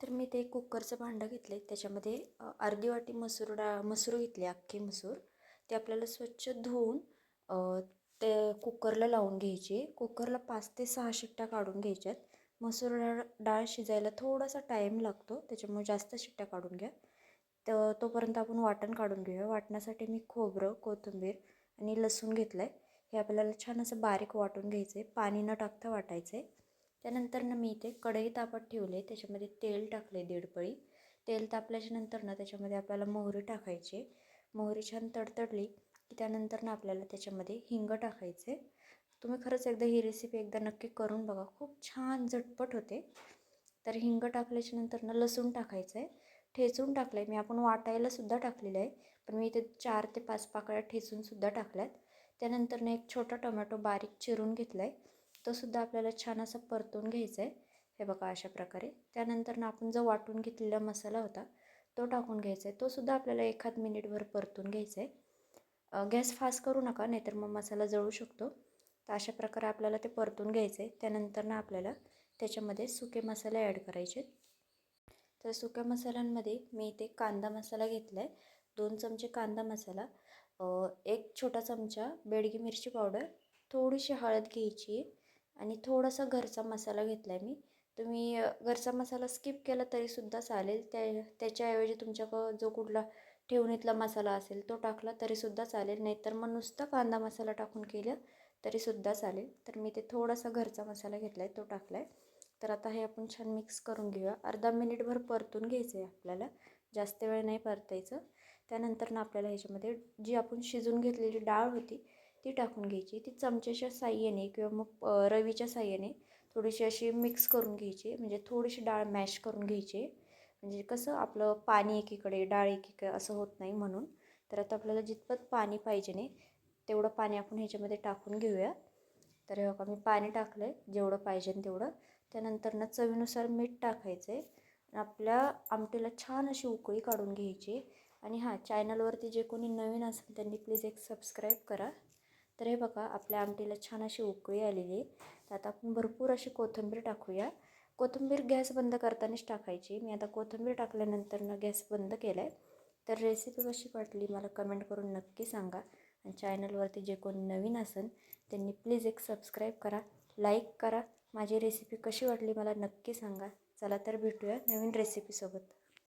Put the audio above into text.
तर मी ते कुकरचं भांडं घेतलं आहे त्याच्यामध्ये अर्धी वाटी मसूर डाळ मसूर घेतली अख्खी मसूर. ते आपल्याला स्वच्छ धुवून ते कुकरला लावून घ्यायची. कुकरला पाच ते सहा शिट्ट्या काढून घ्यायच्यात. मसूर डाळ डाळ शिजायला थोडासा टाईम लागतो. त्याच्यामुळे जास्त शिट्ट्या काढून घ्या. तर तोपर्यंत आपण वाटण काढून घेऊया. वाटण्यासाठी मी खोबरं कोथिंबीर आणि लसूण घेतलं आहे हे आपल्याला छान असं बारीक वाटून घ्यायचं आहे पाणी न टाकता वाटायचं आहे त्यानंतर ना मी इथे कढई तापत ठेवले त्याच्यामध्ये तेल टाकले दीड पळी. तेल तापल्याच्या नंतर ना त्याच्यामध्ये आपल्याला मोहरी टाकायची मोहरी छान तडतडली की त्यानंतर ना आपल्याला त्याच्यामध्ये हिंग टाकायचे तुम्ही खरंच एकदा ही रेसिपी एकदा नक्की करून बघा. खूप छान झटपट होते. तर हिंग टाकल्याच्या नंतर ना लसूण टाकायचं आहे ठेचून टाकलं आहे मी आपण वाटायलासुद्धा टाकलेलं आहे. पण मी इथे चार ते पाच पाकळ्या ठेचूनसुद्धा टाकल्या टाकल्यात. त्यानंतर ना एक छोटा टोमॅटो बारीक चिरून घेतला आहे तो सुद्धा आपल्याला छान असं परतून घ्यायचा आहे हे बघा अशा प्रकारे. त्यानंतर ना आपण जो वाटून घेतलेला मसाला होता तो टाकून घ्यायचा आहे तो सुद्धा आपल्याला एखाद मिनिटभर परतून घ्यायचा आहे गॅस फास्ट करू नका नाहीतर मग मसाला जळू शकतो. तर अशा प्रकारे आपल्याला ते परतून घ्यायचं आहे त्यानंतर ना आपल्याला त्याच्यामध्ये सुके मसाले ॲड करायचे. तर सुक्या मसाल्यांमध्ये मी इथे कांदा मसाला घेतला आहे दोन चमचे कांदा मसाला. एक छोटा चमचा बेडगी मिरची पावडर. थोडीशी हळद घ्यायची. आहे आणि थोडासा घरचा मसाला घेतला आहे मी. तुम्ही घरचा मसाला स्किप केला तरीसुद्धा चालेल. त्या त्याच्याऐवजी तुमच्याकडं जो कुठला ठेवणीतला मसाला असेल तो टाकला तरीसुद्धा चालेल. नाहीतर मग नुसता कांदा मसाला टाकून केलं तरीसुद्धा चालेल. तर मी ते थोडासा घरचा मसाला घेतला आहे तो टाकला आहे तर आता हे आपण छान मिक्स करून घेऊया. अर्धा मिनिटभर परतून घ्यायचं आहे आपल्याला. जास्त वेळ नाही परतायचं. त्यानंतर ना आपल्याला ह्याच्यामध्ये जी आपण शिजून घेतलेली डाळ होती ती टाकून घ्यायची. ती चमच्याच्या साह्याने किंवा मग रवीच्या साह्याने थोडीशी अशी मिक्स करून घ्यायची. म्हणजे थोडीशी डाळ मॅश करून घ्यायची. म्हणजे कसं आपलं पाणी एकीकडे डाळ एकीकडे असं होत नाही म्हणून. तर आता आपल्याला जितपत पाणी पाहिजे नाही तेवढं पाणी आपण ह्याच्यामध्ये टाकून घेऊया. तर हे बघा मी पाणी टाकलं आहे जेवढं पाहिजे तेवढं. त्यानंतर ना चवीनुसार मीठ टाकायचं आहे आपल्या आमटीला छान अशी उकळी काढून घ्यायची. आणि हां चॅनलवरती जे कोणी नवीन असेल त्यांनी प्लीज एक सबस्क्राईब करा. तर हे बघा आपल्या आमटीला छान अशी उकळी आलेली आहे. तर आता आपण भरपूर अशी कोथिंबीर टाकूया. कोथिंबीर गॅस बंद करतानाच टाकायची. मी आता कोथिंबीर टाकल्यानंतर ना गॅस बंद केला आहे तर रेसिपी कशी वाटली मला कमेंट करून नक्की सांगा. आणि चॅनलवरती जे कोण नवीन असेल त्यांनी प्लीज एक सबस्क्राईब करा लाईक करा. माझी रेसिपी कशी वाटली मला नक्की सांगा. चला तर भेटूया नवीन रेसिपीसोबत.